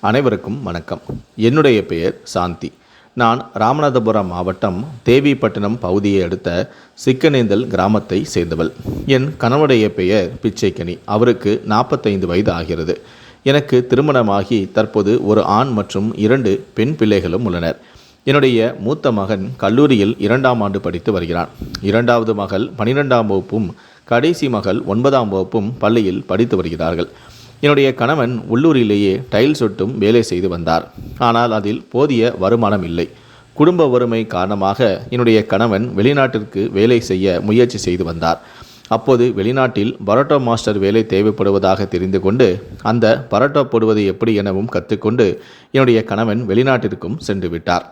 அனைவருக்கும் வணக்கம். என்னுடைய பெயர் சாந்தி. நான் ராமநாதபுரம் மாவட்டம் தேவிப்பட்டினம் பகுதியை அடுத்த சிக்கனேந்தல் கிராமத்தை சேர்ந்தவள். என் கணவனுடைய பெயர் பிச்சைக்கனி. அவருக்கு நாற்பத்தைந்து வயது ஆகிறது. எனக்கு திருமணமாகி தற்போது ஒரு ஆண் மற்றும் இரண்டு பெண் பிள்ளைகளும் உள்ளனர். என்னுடைய மூத்த மகன் கல்லூரியில் இரண்டாம் ஆண்டு படித்து வருகிறான். இரண்டாவது மகள் பனிரெண்டாம் வகுப்பும் கடைசி மகள் ஒன்பதாம் வகுப்பும் பள்ளியில் படித்து வருகிறார்கள். என்னுடைய கணவன் உள்ளூரிலேயே டைல்ஸ் ஒட்டும் வேலை செய்து வந்தார். ஆனால் அதில் போதிய வருமானம் இல்லை. குடும்ப வறுமை காரணமாக என்னுடைய கணவன் வெளிநாட்டிற்கு வேலை செய்ய முயற்சி செய்து வந்தார். அப்போது வெளிநாட்டில் பரோட்டா மாஸ்டர் வேலை தேவைப்படுவதாக தெரிந்து கொண்டு அந்த பரோட்டா போடுவது எப்படி எனவும் கற்றுக்கொண்டு என்னுடைய கணவன் வெளிநாட்டிற்கும் சென்று விட்டார்.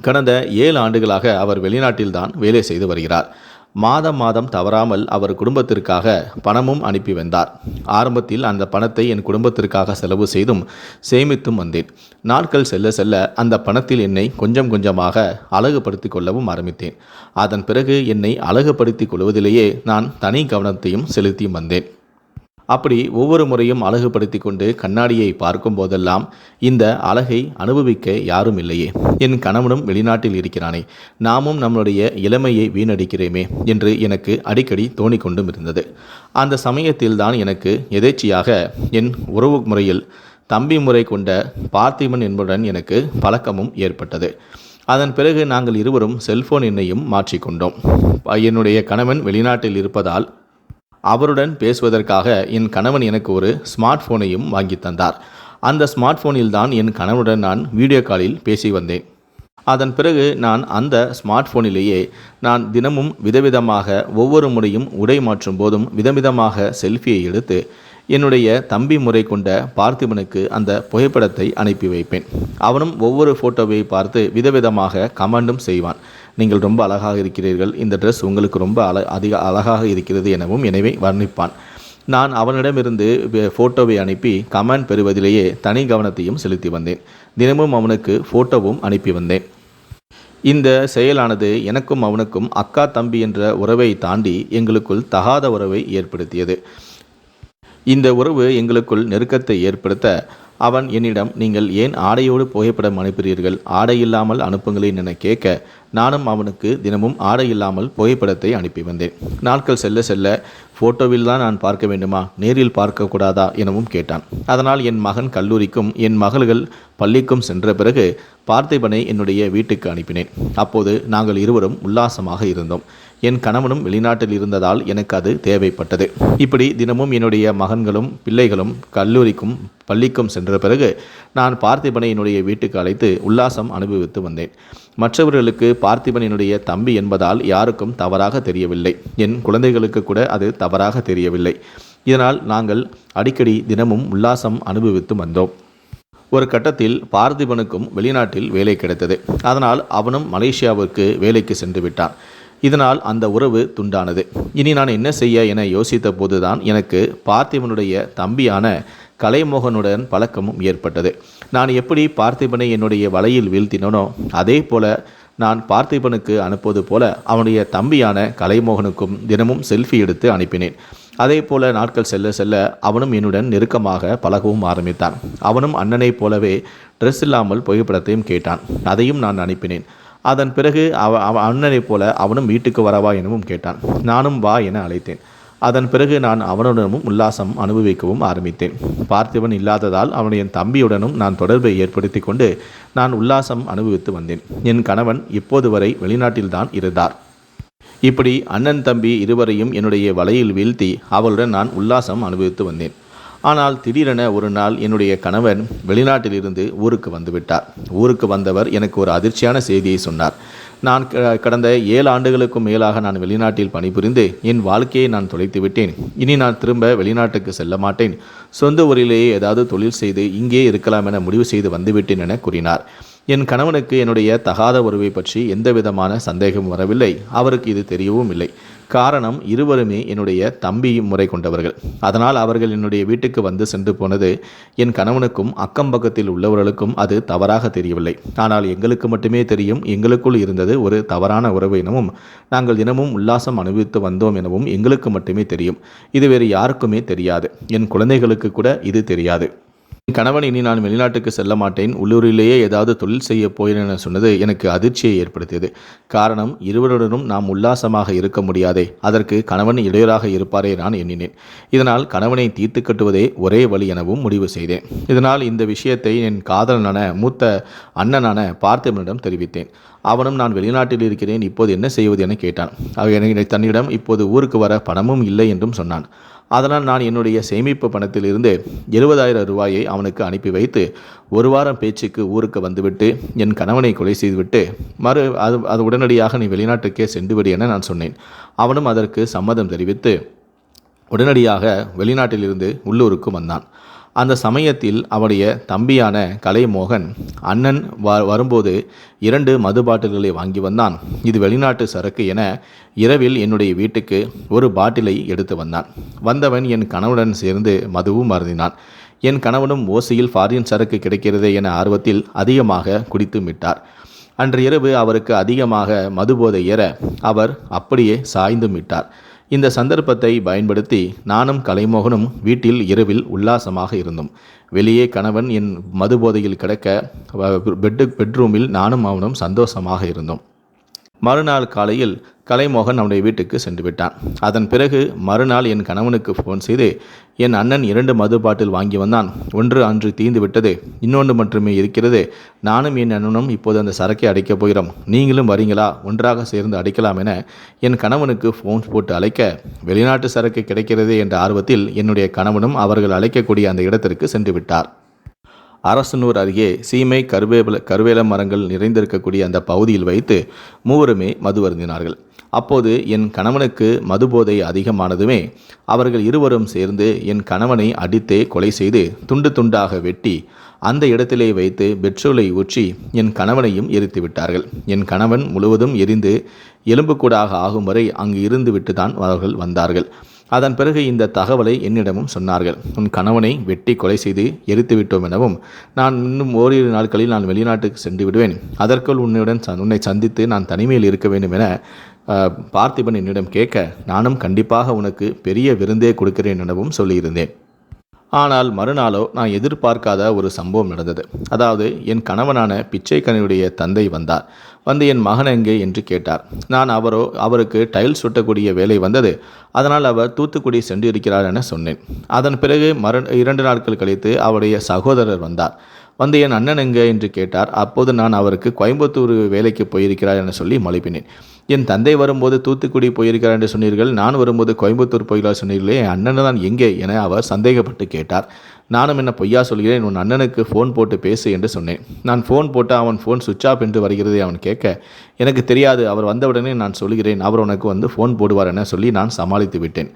கடந்த ஏழு ஆண்டுகளாக அவர் வெளிநாட்டில்தான் வேலை செய்து வருகிறார். மாதம் மாதம் தவறாமல் அவர் குடும்பத்திற்காக பணமும் அனுப்பி வந்தார். ஆரம்பத்தில் அந்த பணத்தை என் குடும்பத்திற்காக செலவு செய்தும் சேமித்தும் வந்தேன். நாட்கள் செல்ல செல்ல அந்த பணத்தில் என்னை கொஞ்சம் கொஞ்சமாக அழகுபடுத்தி கொள்ளவும் ஆரம்பித்தேன். அதன் பிறகு என்னை அழகுபடுத்திக் கொள்வதிலேயே நான் தனி கவனத்தையும் செலுத்தியும் வந்தேன். அப்படி ஒவ்வொரு முறையும் அழகுபடுத்தி கொண்டு கண்ணாடியை பார்க்கும் போதெல்லாம் இந்த அழகை அனுபவிக்க யாரும் இல்லையே. என் கணவனும் வெளிநாட்டில் இருக்கிறானே. நாமும் நம்மளுடைய இளமையை வீணடிக்கிறேமே என்று எனக்கு அடிக்கடி தோணிக்கொண்டும் இருந்தது. அந்த சமயத்தில் தான் எனக்கு எதேச்சியாக என் உறவு முறையில் தம்பி முறை கொண்ட பார்த்திபன் என்பதுடன் எனக்கு பழக்கமும் ஏற்பட்டது. அதன் பிறகு நாங்கள் இருவரும் செல்போன் எண்ணையும் மாற்றிக்கொண்டோம். என்னுடைய கணவன் வெளிநாட்டில் இருப்பதால் அவருடன் பேசுவதற்காக என் கணவன் எனக்கு ஒரு ஸ்மார்ட் போனையும் வாங்கி தந்தார். அந்த ஸ்மார்ட் ஃபோனில் தான் என் கணவனுடன் நான் வீடியோ காலில் பேசி வந்தேன். அதன் பிறகு நான் அந்த ஸ்மார்ட் போனிலேயே நான் தினமும் விதவிதமாக ஒவ்வொரு முறையும் உடை மாற்றும் போதும் விதவிதமாக செல்ஃபியை எடுத்து என்னுடைய தம்பி முறை கொண்ட பார்த்திபனுக்கு அந்த புகைப்படத்தை அனுப்பி வைப்பேன். அவனும் ஒவ்வொரு ஃபோட்டோவை பார்த்து விதவிதமாக கமெண்டும் செய்வான். நீங்கள் ரொம்ப அழகாக இருக்கிறீர்கள். இந்த ட்ரெஸ் உங்களுக்கு ரொம்ப அழ அதிக அழகாக இருக்கிறது எனவும் எனவே வர்ணிப்பான். நான் அவனிடமிருந்து ஃபோட்டோவை அனுப்பி கமெண்ட் பெறுவதிலேயே தனி கவனத்தையும் செலுத்தி வந்தேன். தினமும் அவனுக்கு ஃபோட்டோவும் அனுப்பி வந்தேன். இந்த செயலானது எனக்கும் அவனுக்கும் அக்கா தம்பி என்ற உறவை தாண்டி எங்களுக்குள் தகாத உறவை ஏற்படுத்தியது. இந்த உறவு எங்களுக்குள் நெருக்கத்தை ஏற்படுத்த அவன் என்னிடம் நீங்கள் ஏன் ஆடையோடு புகைப்படம் அனுப்புகிறீர்கள்? ஆடை இல்லாமல் அனுப்புங்களேன் என கேட்க நானும் அவனுக்கு தினமும் ஆடை இல்லாமல் புகைப்படத்தை அனுப்பி வந்தேன். நாட்கள் செல்ல செல்ல ஃபோட்டோவில் தான் நான் பார்க்க வேண்டுமா? நேரில் பார்க்கக்கூடாதா? எனவும் கேட்டான். அதனால் என் மகன் கல்லூரிக்கும் என் மகள்கள் பள்ளிக்கும் சென்ற பிறகு பார்த்திபனை என்னுடைய வீட்டுக்கு அனுப்பினேன். அப்போது நாங்கள் இருவரும் உல்லாசமாக இருந்தோம். என் கணவனும் வெளிநாட்டில் இருந்ததால் எனக்கு அது தேவைப்பட்டது. இப்படி தினமும் என்னுடைய மகன்களும் பிள்ளைகளும் கல்லூரிக்கும் பள்ளிக்கும் சென்ற பிறகு நான் பார்த்திபனை என்னுடைய வீட்டுக்கு அழைத்து உல்லாசம் அனுபவித்து வந்தேன். மற்றவர்களுக்கு பார்த்திபன் என்னுடைய தம்பி என்பதால் யாருக்கும் தவறாக தெரியவில்லை. என் குழந்தைகளுக்கு கூட அது தவறாக தெரியவில்லை. இதனால் நாங்கள் அடிக்கடி தினமும் உல்லாசம் அனுபவித்து வந்தோம். ஒரு கட்டத்தில் பார்த்திபனுக்கும் வெளிநாட்டில் வேலை கிடைத்தது. அதனால் அவனும் மலேசியாவிற்கு வேலைக்கு சென்று விட்டான். இதனால் அந்த உறவு துண்டானது. இனி நான் என்ன செய்ய என யோசித்த போதுதான் எனக்கு பார்த்திபனுடைய தம்பியான கலைமோகனுடன் பழக்கமும் ஏற்பட்டது. நான் எப்படி பார்த்திபனை என்னுடைய வலையில் வீழ்த்தினனோ அதே போல நான் பார்த்திபனுக்கு அனுப்புவது போல அவனுடைய தம்பியான கலைமோகனுக்கும் தினமும் செல்ஃபி எடுத்து அனுப்பினேன். அதே போல நாட்கள் செல்ல செல்ல அவனும் என்னுடன் நெருக்கமாக பழகவும் ஆரம்பித்தான். அவனும் அண்ணனைப் போலவே ட்ரெஸ் இல்லாமல் புகைப்படத்தையும் கேட்டான். அதையும் நான் அனுப்பினேன் அதன் பிறகு அவ அவ அண்ணனைப் போல அவனும் வீட்டுக்கு வரவா எனவும் கேட்டான். நானும் வா என அழைத்தேன். அதன் பிறகு நான் அவனுடனும் உல்லாசம் அனுபவிக்கவும் ஆரம்பித்தேன். பார்த்திபன் இல்லாததால் அவனுடைய தம்பியுடனும் நான் தொடர்பை ஏற்படுத்தி கொண்டு நான் உல்லாசம் அனுபவித்து வந்தேன். என் கணவன் இப்போது வரை வெளிநாட்டில்தான் இருந்தார். இப்படி அண்ணன் தம்பி இருவரையும் என்னுடைய வலையில் வீழ்த்தி அவளுடன் நான் உல்லாசம் அனுபவித்து வந்தேன். ஆனால் திடீரென ஒரு நாள் என்னுடைய கணவன் வெளிநாட்டிலிருந்து ஊருக்கு வந்துவிட்டார். ஊருக்கு வந்தவர் எனக்கு ஒரு அதிர்ச்சியான செய்தியை சொன்னார். நான் கடந்த ஏழு ஆண்டுகளுக்கும் மேலாக நான் வெளிநாட்டில் பணிபுரிந்து என் வாழ்க்கையை நான் தொலைத்து விட்டேன். இனி நான் திரும்ப வெளிநாட்டுக்கு செல்ல மாட்டேன். சொந்த ஊரிலேயே ஏதாவது தொழில் செய்து இங்கே இருக்கலாம் என முடிவு செய்து வந்துவிட்டேன் என கூறினார். என் கணவனுக்கு என்னுடைய தகாத உறவை பற்றி எந்த விதமான சந்தேகம் வரவில்லை. அவருக்கு இது தெரியவும் இல்லை. காரணம் இருவருமே என்னுடைய தம்பி முறை கொண்டவர்கள். அதனால் அவர்கள் என்னுடைய வீட்டுக்கு வந்து சென்று போனது என் கணவனுக்கும் அக்கம் பக்கத்தில் உள்ளவர்களுக்கும் அது தவறாக தெரியவில்லை. ஆனால் எங்களுக்கு மட்டுமே தெரியும் எங்களுக்குள் இருந்தது ஒரு தவறான உறவு எனவும் நாங்கள் தினமும் உல்லாசம் அனுபவித்து வந்தோம் எனவும் எங்களுக்கு மட்டுமே தெரியும். இது வேறு யாருக்குமே தெரியாது. என் குழந்தைகளுக்கு கூட இது தெரியாது. கணவன் இனி நான் வெளிநாட்டுக்கு செல்ல மாட்டேன். உள்ளூரிலேயே ஏதாவது தொழில் செய்ய போகிறேன் என சொன்னது எனக்கு அதிர்ச்சியை ஏற்படுத்தியது. காரணம் இருவருடனும் நாம் உல்லாசமாக இருக்க முடியாதே. அதற்கு கணவன் இடையூறாக இருப்பாரே நான் எண்ணினேன். இதனால் கணவனை தீர்த்து கட்டுவதே ஒரே வழி எனவும் முடிவு செய்தேன். இதனால் இந்த விஷயத்தை என் காதலனான மூத்த அண்ணனான பார்த்திபனிடம் தெரிவித்தேன். அவனும் நான் வெளிநாட்டில் இருக்கிறேன். இப்போது என்ன செய்வது? என கேட்டான். அவன் தன்னிடம் இப்போது ஊருக்கு வர பணமும் இல்லை என்றும் சொன்னான். அதனால் நான் என்னுடைய சேமிப்பு பணத்திலிருந்து எழுபதாயிரம் ரூபாயை அவனுக்கு அனுப்பி வைத்து ஒரு வாரம் பேச்சுக்கு ஊருக்கு வந்துவிட்டு என் கணவனை கொலை செய்துவிட்டு மறு அது அது உடனடியாக நீ வெளிநாட்டுக்கே சென்றுவிடு என நான் சொன்னேன். அவனும் அதற்கு சம்மதம் தெரிவித்து உடனடியாக வெளிநாட்டிலிருந்து உள்ளூருக்கு வந்தான். அந்த சமயத்தில் அவருடைய தம்பியான கலைமோகன் அண்ணன் வ வரும்போது இரண்டு மது பாட்டில்களை வாங்கி வந்தான். இது வெளிநாட்டு சரக்கு என இரவில் என்னுடைய வீட்டுக்கு ஒரு பாட்டிலை எடுத்து வந்தான். வந்தவன் என் கணவனுடன் சேர்ந்து மதுவும் அருந்தினான் என் கணவனும் ஓசையில் ஃபாரின் சரக்கு கிடைக்கிறதே என ஆர்வத்தில் அதிகமாக குடித்து விட்டார் அன்று இரவு அவருக்கு அதிகமாக மதுபோதை ஏற அவர் அப்படியே சாய்ந்து விட்டார் இந்த சந்தர்ப்பத்தை பயன்படுத்தி நானும் கலைமோகனும் வீட்டில் இரவில் உல்லாசமாக இருந்தோம். வெளியே கணவன் என் மது போதையில் கிடக்க பெட்டு பெட்ரூமில் நானும் அவனும் சந்தோஷமாக இருந்தோம். மறுநாள் காலையில் கலைமோகன் நம்முடைய வீட்டுக்கு சென்று விட்டான். அதன் பிறகு மறுநாள் என் கணவனுக்கு ஃபோன் செய்து என் அண்ணன் இரண்டு மது பாட்டில் வாங்கி வந்தான். ஒன்று அன்று தீந்து விட்டது. இன்னொன்று மட்டுமே இருக்கிறது. நானும் என் அண்ணனும் இப்போது அந்த சரக்கை அடைக்கப் போகிறோம். நீங்களும் வரீங்களா? ஒன்றாக சேர்ந்து அடைக்கலாம் என என் கணவனுக்கு ஃபோன் போட்டு அழைக்க வெளிநாட்டு சரக்கு கிடைக்கிறதே என்ற ஆர்வத்தில் என்னுடைய கணவனும் அவர்கள் அழைக்கக்கூடிய அந்த இடத்திற்கு சென்று விட்டார். அரசனூர் அருகே சீமை கருவேல கருவேல மரங்கள் நிறைந்திருக்கக்கூடிய அந்த பகுதியில் வைத்து மூவருமே மது அருந்தினார்கள். அப்போது என் கணவனுக்கு மதுபோதை அதிகமானதுமே அவர்கள் இருவரும் சேர்ந்து என் கணவனை அடித்தே கொலை செய்து துண்டு துண்டாக வெட்டி அந்த இடத்திலே வைத்து பெட்ரோலை ஊற்றி என் கணவனையும் எரித்து விட்டார்கள். என் கணவன் முழுவதும் எரிந்து எலும்புக்கூடாக ஆகும் வரை அங்கு இருந்து விட்டுதான் அவர்கள் வந்தார்கள். அதன் பிறகு இந்த தகவலை என்னிடமும் சொன்னார்கள். உன் கணவனை வெட்டி கொலை செய்து எரித்து விட்டோம் எனவும் நான் இன்னும் ஓரிரு நாட்களில் நான் வெளிநாட்டுக்கு சென்று விடுவேன். அதற்குள் உன்னுடன் உன்னை சந்தித்து நான் தனிமையில் இருக்க வேண்டும் என பார்த்திபன் என்னிடம் கேட்க நானும் கண்டிப்பாக உனக்கு பெரிய விருந்தே கொடுக்கிறேன் எனவும் சொல்லியிருந்தேன். ஆனால் மறுநாளோ நான் எதிர்பார்க்காத ஒரு சம்பவம் நடந்தது. அதாவது என் கணவனான பிச்சைக்கனியுடைய தந்தை வந்தார். வந்து என் மகன் எங்கே என்று கேட்டார். நான் அவரோ அவருக்கு டைல்ஸ் சுட்டக்கூடிய வேலை வந்தது. அதனால் அவர் தூத்துக்குடி சென்று இருக்கிறார் என சொன்னேன். அதன் பிறகு மறு இரண்டு நாட்கள் கழித்து அவருடைய சகோதரர் வந்தார். வந்து என் அண்ணன் எங்கே என்று கேட்டார். அப்போது நான் அவருக்கு கோயம்புத்தூர் வேலைக்கு போயிருக்கிறார் என சொல்லி மழுப்பினேன். என் தந்தை வரும்போது தூத்துக்குடி போயிருக்கிறார் என்று சொன்னீர்கள் நான் வரும்போது கோயம்புத்தூர் போகிறார் சொன்னீர்களே என் அண்ணன் தான் எங்கே என அவர் சந்தேகப்பட்டு கேட்டார். நானும் என்ன பொய்யா சொல்கிறேன் உன் அண்ணனுக்கு ஃபோன் போட்டு பேசு என்று சொன்னேன். நான் ஃபோன் போட்டு அவன் ஃபோன் சுவிட்ச் ஆஃப் என்று வருகிறது அவன் கேட்க எனக்கு தெரியாது அவர் வந்தவுடனே நான் சொல்கிறேன் அவர் உனக்கு வந்து ஃபோன் போடுவார் என சொல்லி நான் சமாளித்து விட்டேன்.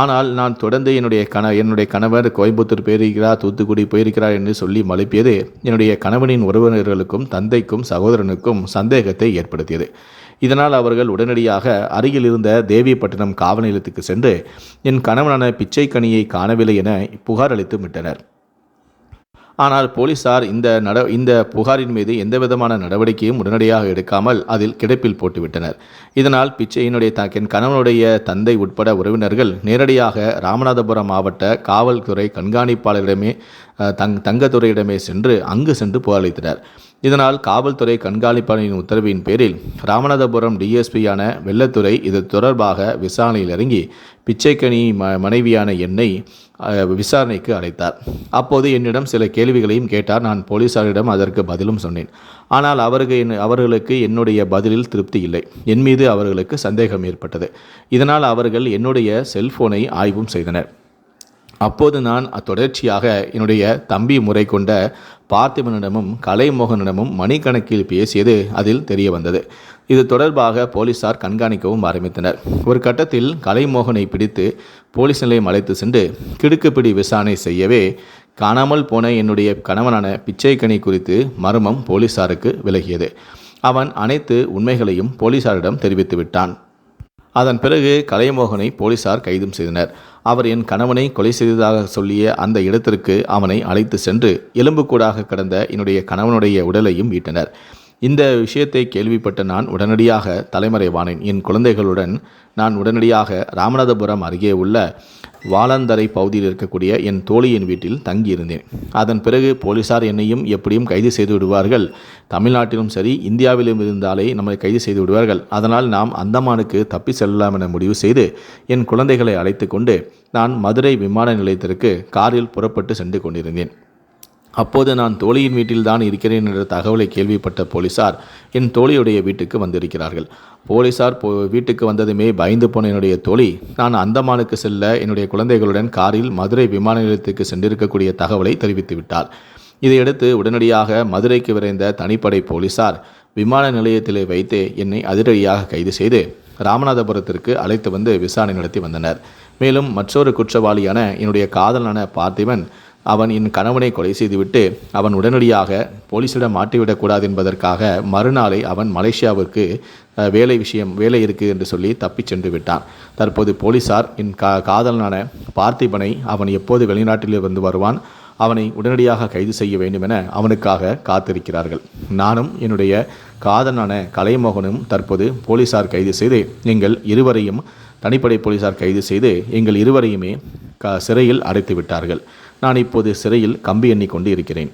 ஆனால் நான் தொடர்ந்து என்னுடைய கண என்னுடைய கணவர் கோயம்புத்தூர் போயிருக்கிறார் தூத்துக்குடி போயிருக்கிறார் என்று சொல்லி மழுப்பியது என்னுடைய கணவனின் உறவினர்களுக்கும் தந்தைக்கும் சகோதரனுக்கும் சந்தேகத்தை ஏற்படுத்தியது. இதனால் அவர்கள் உடனடியாக அருகில் இருந்த தேவிப்பட்டினம் காவல் நிலையத்துக்கு சென்று என் கணவனான பிச்சைக்கனியை காணவில்லை என புகார் அளித்து விட்டனர். ஆனால் போலீசார் இந்த நட இந்த புகாரின் மீது எந்தவிதமான நடவடிக்கையும் உடனடியாக எடுக்காமல் அதில் கிடப்பில் போட்டுவிட்டனர். இதனால் பிச்சையினுடைய த என் கணவனுடைய தந்தை உட்பட உறவினர்கள் நேரடியாக ராமநாதபுரம் மாவட்ட காவல்துறை கண்காணிப்பாளரிடமே தங் தங்கத்துறையிடமே சென்று அங்கு சென்று புகாரளித்தனர் இதனால் காவல்துறை கண்காணிப்பாளரின் உத்தரவின் பேரில் ராமநாதபுரம் டிஎஸ்பியான வெள்ளத்துறை இது தொடர்பாக விசாரணையில் இறங்கி பிச்சைக்கனி ம மனைவியான என்னை விசாரணைக்கு அழைத்தார். அப்போது என்னிடம் சில கேள்விகளையும் கேட்டார். நான் போலீசாரிடம் அதற்கு பதிலும் சொன்னேன். ஆனால் அவருக்கு என் அவர்களுக்கு என்னுடைய பதிலில் திருப்தி இல்லை. என் மீது அவர்களுக்கு சந்தேகம் ஏற்பட்டது. இதனால் அவர்கள் என்னுடைய செல்போனை ஆய்வும் செய்தனர். அப்போது நான் தொடர்ச்சியாக என்னுடைய தம்பி முறை கொண்ட பார்த்திபனிடமும் கலைமோகனிடமும் மணிக்கணக்கில் பேசியது அதில் தெரிய வந்தது இது தொடர்பாக போலீசார் கண்காணிக்கவும் ஆரம்பித்தனர். ஒரு கட்டத்தில் கலைமோகனை பிடித்து போலீஸ் நிலையம் அழைத்து சென்று கிடுக்குப்பிடி விசாரணை செய்யவே காணாமல் போன என்னுடைய கணவனான பிச்சைக்கனி குறித்து மர்மம் போலீசாருக்கு விலகியது. அவன் அனைத்து உண்மைகளையும் போலீசாரிடம் தெரிவித்து விட்டான் அதன் பிறகு கலைமோகனை போலீசார் கைதும் செய்தனர். அவர் என் கணவனை கொலை செய்ததாக சொல்லிய அந்த இடத்திற்கு அவனை அழைத்து சென்று எலும்புக்கூடாக கிடந்த என்னுடைய கணவனுடைய உடலையும் மீட்டனர். இந்த விஷயத்தை கேள்விப்பட்ட நான் உடனடியாக தலைமறைவானேன் என் குழந்தைகளுடன் நான் உடனடியாக ராமநாதபுரம் அருகே உள்ள வாழந்தரை பகுதியில் இருக்கக்கூடிய என் தோழியின் வீட்டில் தங்கியிருந்தேன். அதன் பிறகு போலீசார் என்னையும் எப்படியும் கைது செய்து விடுவார்கள். தமிழ்நாட்டிலும் சரி இந்தியாவிலும் இருந்தாலே நம்மை கைது செய்து விடுவார்கள். அதனால் நாம் அந்தமானுக்கு தப்பி செல்லலாம் என முடிவு செய்து என் குழந்தைகளை அழைத்து கொண்டு நான் மதுரை விமான நிலையத்திற்கு காரில் புறப்பட்டு சென்று கொண்டிருந்தேன். அப்போது நான் தோழியின் வீட்டில்தான் இருக்கிறேன் என்ற தகவலை கேள்விப்பட்ட போலீசார் என் தோழியுடைய வீட்டுக்கு வந்திருக்கிறார்கள். போலீசார் போ வீட்டுக்கு வந்ததுமே பயந்து போன என்னுடைய தோழி நான் அந்தமானுக்கு செல்ல என்னுடைய குழந்தைகளுடன் காரில் மதுரை விமான நிலையத்துக்கு சென்றிருக்கக்கூடிய தகவலை தெரிவித்து விட்டார். இதையடுத்து உடனடியாக மதுரைக்கு விரைந்த தனிப்படை போலீசார் விமான நிலையத்திலே வைத்து என்னை அதிரடியாக கைது செய்து ராமநாதபுரத்திற்கு அழைத்து வந்து விசாரணை நடத்தி வந்தனர். மேலும் மற்றொரு குற்றவாளியான என்னுடைய காதலனான பார்த்திபன் அவன் என் கணவனை கொலை செய்துவிட்டு அவன் உடனடியாக போலீசிடம் மாட்டிவிடக்கூடாது என்பதற்காக மறுநாளை அவன் மலேசியாவிற்கு வேலை விஷயம் வேலை இருக்குது என்று சொல்லி தப்பிச் சென்று விட்டான். தற்போது போலீசார் என் கா காதலனான பார்த்திபனை அவன் எப்போது வெளிநாட்டில் வந்து வருவான் அவனை உடனடியாக கைது செய்ய வேண்டும் என அவனுக்காக காத்திருக்கிறார்கள். நானும் என்னுடைய காதலான கலைமோகனும் தற்போது போலீசார் கைது செய்து எங்கள் இருவரையும் தனிப்படை போலீசார் கைது செய்து எங்கள் இருவரையுமே க சிறையில் அடைத்து விட்டார்கள். நான் இப்போது சிறையில் கம்பி எண்ணிக்கொண்டு இருக்கிறேன்.